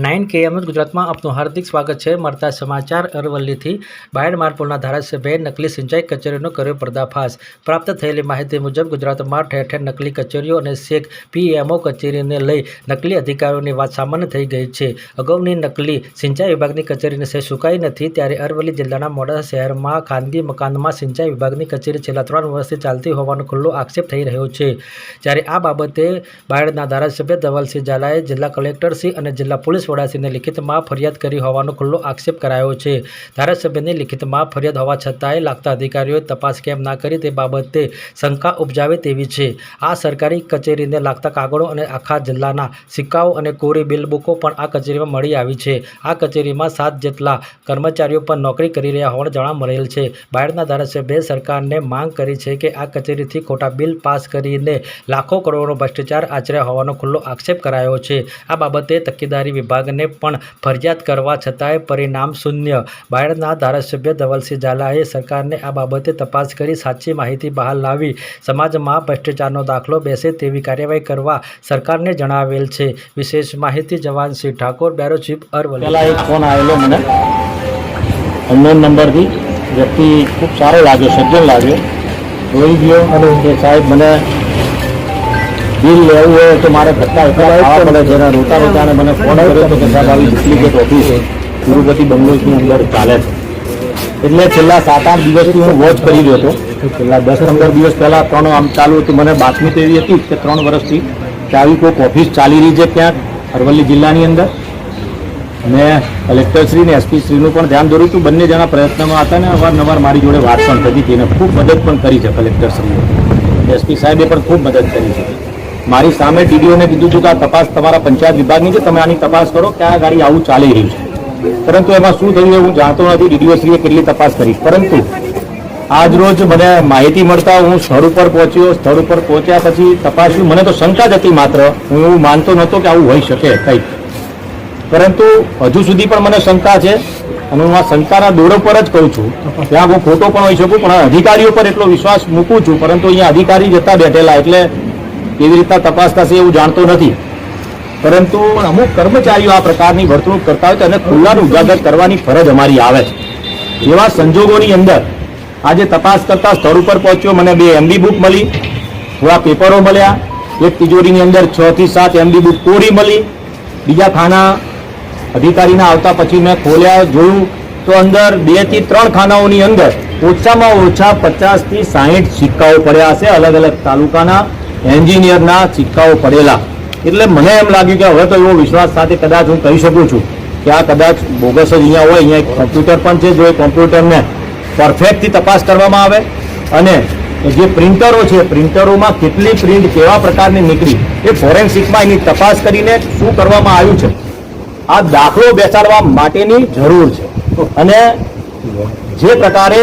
Nine KMS ગુજરાતમાં આપનું હાર્દિક સ્વાગત છે. મળતા સમાચાર અરવલ્લીથી બાયડ મારપુરના ધારાસભ્યએ નકલી સિંચાઈ કચેરીનો કર્યો પર્દાફાશ. પ્રાપ્ત થયેલી માહિતી મુજબ ગુજરાતમાં ઠેર ઠેર નકલી કચેરીઓ અને શેખ પીએમઓ કચેરીને લઈ નકલી અધિકારીઓની વાત સામાન્ય થઈ ગઈ છે. અગાઉની નકલી સિંચાઈ વિભાગની કચેરીને સહી સુકાઈ નથી, ત્યારે અરવલ્લી જિલ્લાના મોડાસા શહેરમાં ખાનગી મકાનમાં સિંચાઈ વિભાગની કચેરી છેલ્લા ત્રણ વર્ષથી ચાલતી હોવાનો ખુલ્લો આક્ષેપ થઈ રહ્યો છે. જ્યારે આ બાબતે બાયડના ધારાસભ્ય ધવલસિંહ ઝાલાએ જિલ્લા કલેક્ટરશ્રી અને જિલ્લા પોલીસ વડાશ્રીને લિખિતમાં ફરિયાદ કરી હોવાનો ખુલ્લો આક્ષેપ કરાયો છે. ધારાસભ્યની લિખિતમાં ફરિયાદ હોવા છતાંય લાગતા અધિકારીઓએ તપાસ કેમ ના કરી તે બાબતે શંકા ઉપજાવે તેવી છે. આ સરકારી કચેરીને લાગતા કાગળો અને આખા જિલ્લાના સિક્કાઓ અને કોરી બિલ બુકો પણ આ કચેરીમાં મળી આવી છે. આ કચેરીમાં સાત જેટલા કર્મચારીઓ પણ નોકરી કરી રહ્યા હોવાનું જાણવા મળેલ છે. બાયડના ધારાસભ્યએ સરકારને માંગ કરી છે કે આ કચેરીથી ખોટા બિલ પાસ કરીને લાખો કરોડોનો ભ્રષ્ટાચાર આચર્યા હોવાનો ખુલ્લો આક્ષેપ કરાયો છે. આ બાબતે તકેદારી વિભાગને પણ ફરિયાદ કરવા છતાંય પરિણામ શૂન્ય. બાયડના ધારાસભ્ય ધવલસિંહ ઝાલાએ સરકારને આ બાબતે તપાસ કરી સાચી માહિતી બહાર લાવી. સમાજમાં ભ્રષ્ટાચારનો દાખલો બેસે તેવી કાર્યવાહી કરવા સરકારને જણાવેલ છે. વિશેષ માહિતી Jawansinh Thakor bureau chief Aravalli phone આવેલો મને. અનનોન નંબરથી વ્યક્તિ ખૂબ સારો લાગ્યો સજ્જન લાગ્યો જોઈ ગયો અને સાહેબ મને બિલ લેવું હોય તો મારે ધક્કા એટલા ખાવા પડે છે. અને રોતા રોતાને મને ફોન કર્યો તો કે સાહેબ આવી ડુપ્લિકેટ ઓફિસ તિરુપતિ બંગલોઝની અંદર ચાલે છે. એટલે છેલ્લા સાત આઠ દિવસથી હું વોચ કરી રહ્યો હતો. છેલ્લા દસ પંદર દિવસ પહેલાં ત્રણ આમ ચાલુ હતું. મને બાતમી તો એવી હતી કે ત્રણ વર્ષથી કે આવી કોઈક ઓફિસ ચાલી રહી છે ક્યાંક અરવલ્લી જિલ્લાની અંદર. મેં કલેક્ટરશ્રી ને એસપીશ્રીનું પણ ધ્યાન દોર્યું હતું. બંને જણા પ્રયત્નમાં હતા ને અવારનવાર મારી જોડે વાત પણ થતી હતી. અને ખૂબ મદદ પણ કરી છે કલેક્ટરશ્રીએ એસપી સાહેબે પણ ખૂબ મદદ કરી છે. મારી સામે ડીડીઓને કીધું હતું કે આ તપાસ તમારા પંચાયત વિભાગની છે, તમે આની તપાસ કરો કે આ ગાડી આવું ચાલી રહ્યું છે. પરંતુ એમાં શું થયું હું જાણતો નથી, ડીડીઓશ્રીએ કેટલી તપાસ કરી. પરંતુ આજરોજ મને માહિતી મળતા હું સ્થળ ઉપર પહોંચ્યો, સ્થળ ઉપર પહોંચ્યા પછી તપાસ્યું મને તો શંકા જ હતી માત્ર. હું એવું માનતો નહોતો કે આવું હોઈ શકે કંઈક. પરંતુ હજુ સુધી પણ મને શંકા છે અને હું આ શંકાના દોરો પર જ કહું છું. ત્યાં હું ખોટો પણ હોઈ શકું, પણ અધિકારીઓ પર એટલો વિશ્વાસ મૂકું છું. પરંતુ અહીંયા અધિકારી જતા બેઠેલા, એટલે કેવી રીતના તપાસ થશે એવું જાણતો નથી. પરંતુ અમુક કર્મચારીઓ આ પ્રકારની વર્તણૂક કરતા હોય તો એને ખુલ્લાનું ઉજાગર કરવાની ફરજ અમારી આવે છે. એવા સંજોગોની અંદર આજે તપાસ કરતા સ્થળ ઉપર પહોંચ્યો, મને બે એમબી બુક મળી, થોડા પેપરો મળ્યા. એક તિજોરીની અંદર છ થી સાત એમબી બુક કોરી મળી. બીજા ખાના અધિકારીના આવતા પછી મેં ખોલ્યા, જોયું તો અંદર બેથી ત્રણ ખાનાઓની અંદર ઓછામાં ઓછા પચાસથી સાહીઠ સિક્કાઓ પડ્યા હશે અલગ અલગ તાલુકાના. એન્જિનિયરના સિક્કાઓ પડેલા. એટલે મને એમ લાગ્યું કે હવે તો એવો વિશ્વાસ સાથે કદાચ હું કહી શકું છું કે આ કદાચ બોગસ જ અહીંયા હોય, અહીંયા એક કોમ્પ્યુટર પણ છે જો એ કોમ્પ્યુટરને પરફેક્ટથી તપાસ કરવામાં આવે. અને જે પ્રિન્ટરો છે પ્રિન્ટરોમાં કેટલી પ્રિન્ટ કેવા પ્રકારની નીકળી, એ ફોરેન્સિકમાં એની તપાસ કરીને શું કરવામાં આવ્યું છે. આ દાખલો બેસાડવા માટેની જરૂર છે. અને જે પ્રકારે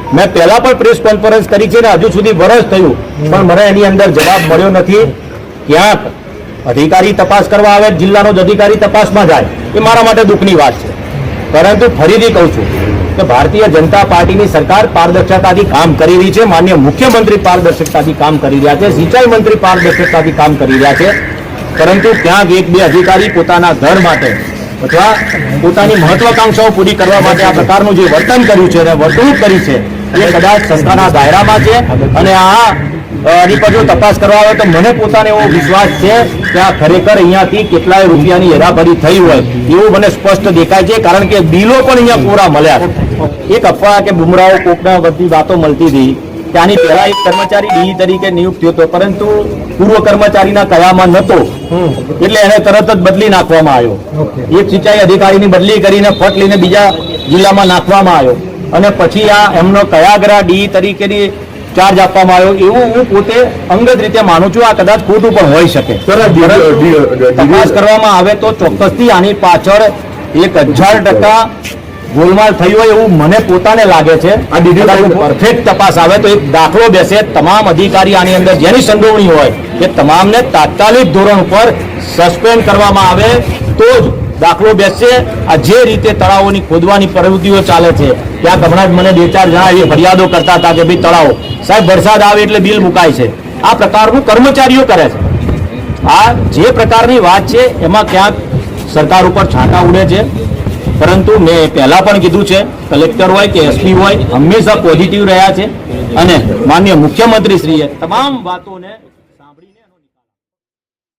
મેં પહેલા પણ પ્રેસ કોન્ફરન્સ કરી છે ને હજુ સુધી વરસ થયું. પણ મને એની અંદર જવાબ મળ્યો નથી. ક્યાંક અધિકારી તપાસ કરવા આવે, જિલ્લાનો જ અધિકારી તપાસમાં જાય, એ મારા માટે દુઃખની વાત છે. પરંતુ ફરીથી કહું છું કે ભારતીય જનતા પાર્ટીની સરકાર પારદર્શકતાથી કામ કરી રહી છે, માન્ય મુખ્યમંત્રી પારદર્શકતાથી કામ કરી રહ્યા છે, સિંચાઈ મંત્રી પારદર્શકતાથી કામ કરી રહ્યા છે. પરંતુ ક્યાંક એક બે અધિકારી પોતાના ઘર માટે અથવા પોતાની મહત્વાકાંક્ષાઓ પૂરી કરવા માટે આ પ્રકારનું જે વર્તન કર્યું છે અને વર્તણૂક કરી છે એ કદાચ સંસ્થાના દાયરામાં છે અને આ આની પર જો તપાસ કરવા આવે તો મને પોતાને એવો વિશ્વાસ છે કે આ ખરેખર અહીંયાથી કેટલાય રૂપિયાની હેરાફેરી થઈ હોય. એવું મને સ્પષ્ટ દેખાય છે કારણ કે બિલો પણ અહીંયા પૂરા મળ્યા એક અફવા કે બુમરાઓ કોકના બધી વાતો મળતી હતી. કે આની પહેલા એક કર્મચારી ડી તરીકે નિયુક્ત થયો હતો પરંતુ પૂર્વ કર્મચારીના કયામાં નહોતો. એટલે એને તરત જ બદલી નાખવામાં આવ્યો. એક સિંચાઈ અધિકારીની બદલી કરીને ફટ લઈને બીજા જિલ્લામાં નાખવામાં આવ્યો. અને પછી આ એમનો કયાગ્રા ડી તરીકેની ચાર્જ આપવામાં આવ્યો. એવું હું પોતે અંગત રીતે માનું છું આ કદાચ ખોટું પણ હોઈ શકે. તપાસ કરવામાં આવે તો ચોક્કસથી આની પાછળ એક હજાર ટકા ગોલમાલ થઈ હોય એવું મને પોતાને લાગે છે. પરફેક્ટ તપાસ આવે તો એક દાખલો બેસે. તમામ અધિકારી આની અંદર જેની સંડોવણી હોય એ તમામને તાત્કાલિક ધોરણ ઉપર સસ્પેન્ડ કરવામાં આવે તો જ દાખલો બેસશે. આ જે રીતે તળાવોની ખોદવાની પ્રવૃત્તિઓ ચાલે છે, ત્યાં હમણાં જ મને બે ચાર જણા એવી ફરિયાદો કરતા હતા કે ભાઈ તળાવો, સાહેબ વરસાદ આવે એટલે બિલ મુકાય છે. આ પ્રકારનું કર્મચારીઓ કરે છે. આ જે પ્રકારની વાત છે, એમાં ક્યાંક સરકાર ઉપર છાંટા ઉડે છે. પરંતુ મેં પહેલાં પણ કીધું છે, કલેક્ટર હોય કે એસપી હોય, હંમેશા પોઝિટિવ રહ્યા છે. અને માન્ય મુખ્યમંત્રીશ્રીએ તમામ વાતોને